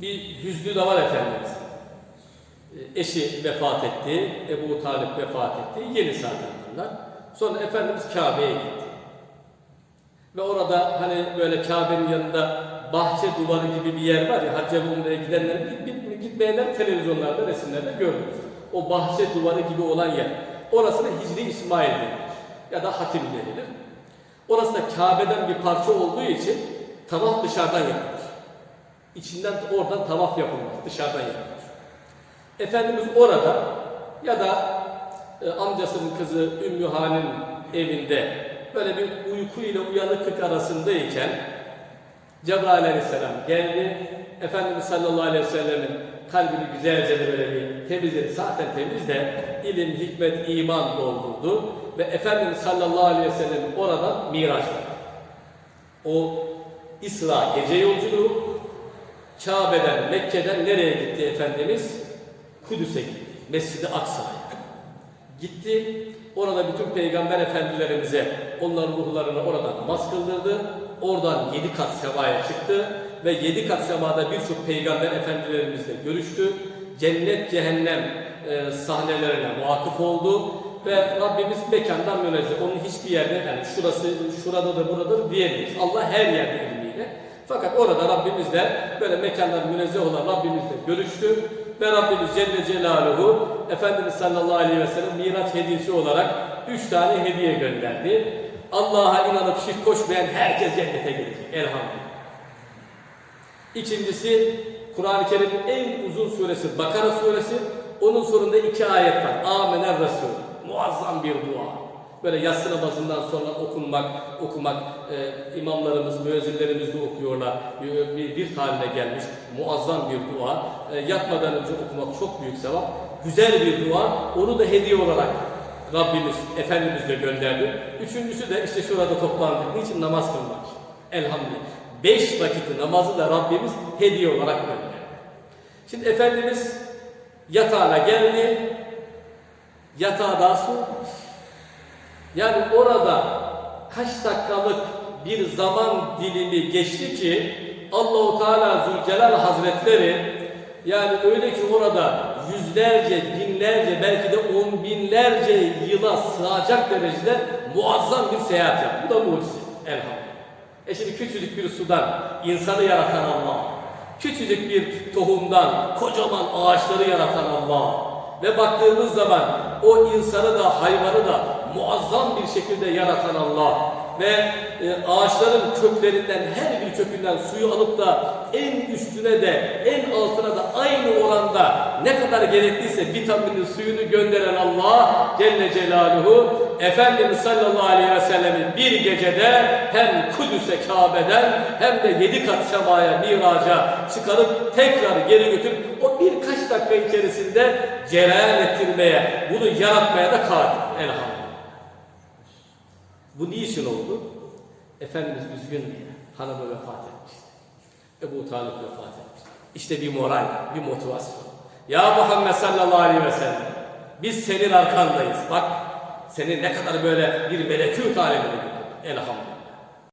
Bir hüznü de var Efendimiz. E, Eşi vefat etti, Ebu Talip vefat etti. Yeni zaten. Sonra Efendimiz Kabe'ye gitti. Ve orada hani böyle Kabe'nin yanında bahçe duvarı gibi bir yer var ya Hacca Umre'ye gidenler, git- git- gitmeyenler televizyonlarda, resimlerde gördünüz. O bahçe duvarı gibi olan yer. Orasına Hicri İsmail denilir. Ya da Hatim denilir. Orası da Kabe'den bir parça olduğu için tavaf dışarıdan yapılır. İçinden oradan tavaf yapılmaz, dışarıdan yapılır. Efendimiz orada ya da e, amcasının kızı Ümmü Han'ın evinde böyle bir uyku ile uyanıklık arasındayken Cebrail aleyhisselam geldi. Efendimiz sallallahu aleyhi ve sellemin kalbini güzelce böyle bir temizledi. Zaten temiz de ilim, hikmet, iman doldurdu. Ve Efendimiz sallallahu aleyhi ve sellem oradan miraç yaptı. O İsra gece yolculuğu Kabe'den, Mekke'den nereye gitti Efendimiz? Kudüs'e gitti. Mescid-i Aksa'ya. Gitti. Orada bütün peygamber efendilerimize onların ruhlarını oradan namaz kıldırdı. Oradan yedi kat semaya çıktı ve yedi kat semada birçok peygamber efendilerimizle görüştü. Cennet cehennem e, sahnelerine vakıf oldu ve Rabbimiz mekandan münezzeh. Onun hiçbir yerde yani şurası şuradadır buradadır diyemeyiz. Allah her yerde ilmiyle. Fakat orada Rabbimizle böyle mekandan münezzeh olan Rabbimizle görüştü ve Rabbimiz Celle Celaluhu Efendimiz sallallahu aleyhi ve sellem Miraç hediyesi olarak üç tane hediye gönderdi. Allah'a inanıp şirk koşmayan herkes cennete gelecek. Elhamdülillah. İkincisi Kur'an-ı Kerim'in en uzun suresi Bakara suresi. Onun sonunda iki ayet var. Amener Resul. Muazzam bir dua. Böyle yatsı namazından sonra okunmak, okumak, e, imamlarımız, müezzinlerimiz de okuyorlar. Bir, bir, haline gelmiş muazzam bir dua. E, yatmadan önce okumak çok büyük sevap. Güzel bir dua. Onu da hediye olarak Rabbimiz, Efendimiz de gönderdi. Üçüncüsü de işte şurada toplandık. Niçin namaz kılmak? Elhamdülillah. Beş vakiti namazı da Rabbimiz hediye olarak gönderdi. Şimdi Efendimiz yatağına geldi. Yatağa daha soğumuş. Yani orada kaç dakikalık bir zaman dilimi geçti ki Allahu Teala Zülcelal Hazretleri yani öyle ki orada yüzlerce, binlerce, belki de on binlerce yıla sığacak derecede muazzam bir seyahat yaptı. Bu da mucize. Elhamdülillah. E şimdi küçücük bir sudan insanı yaratan Allah, küçücük bir tohumdan kocaman ağaçları yaratan Allah ve baktığımız zaman o insanı da hayvanı da muazzam bir şekilde yaratan Allah ve e, ağaçların köklerinden her bir kökünden suyu alıp da en üstüne de en altına da aynı oranda ne kadar gerekliyse vitamini suyunu gönderen Allah Celle Celaluhu Efendimiz sallallahu aleyhi ve sellem'i bir gecede hem Kudüs'e Kabe'den hem de yedi kat semaya miraca çıkarıp tekrar geri götürüp o birkaç dakika içerisinde cereyan ettirmeye, bunu yaratmaya da kadir. Elhamdülillah. Bu niçin oldu? Efendimiz üzgün. Hanımı vefat etmişti. Ebu Talip vefat etmişti. İşte bir moral, bir motivasyon. Ya Muhammed sallallahu aleyhi ve sellem biz senin arkandayız. Bak seni ne kadar böyle bir melekut alemine götürdük. Elhamdülillah.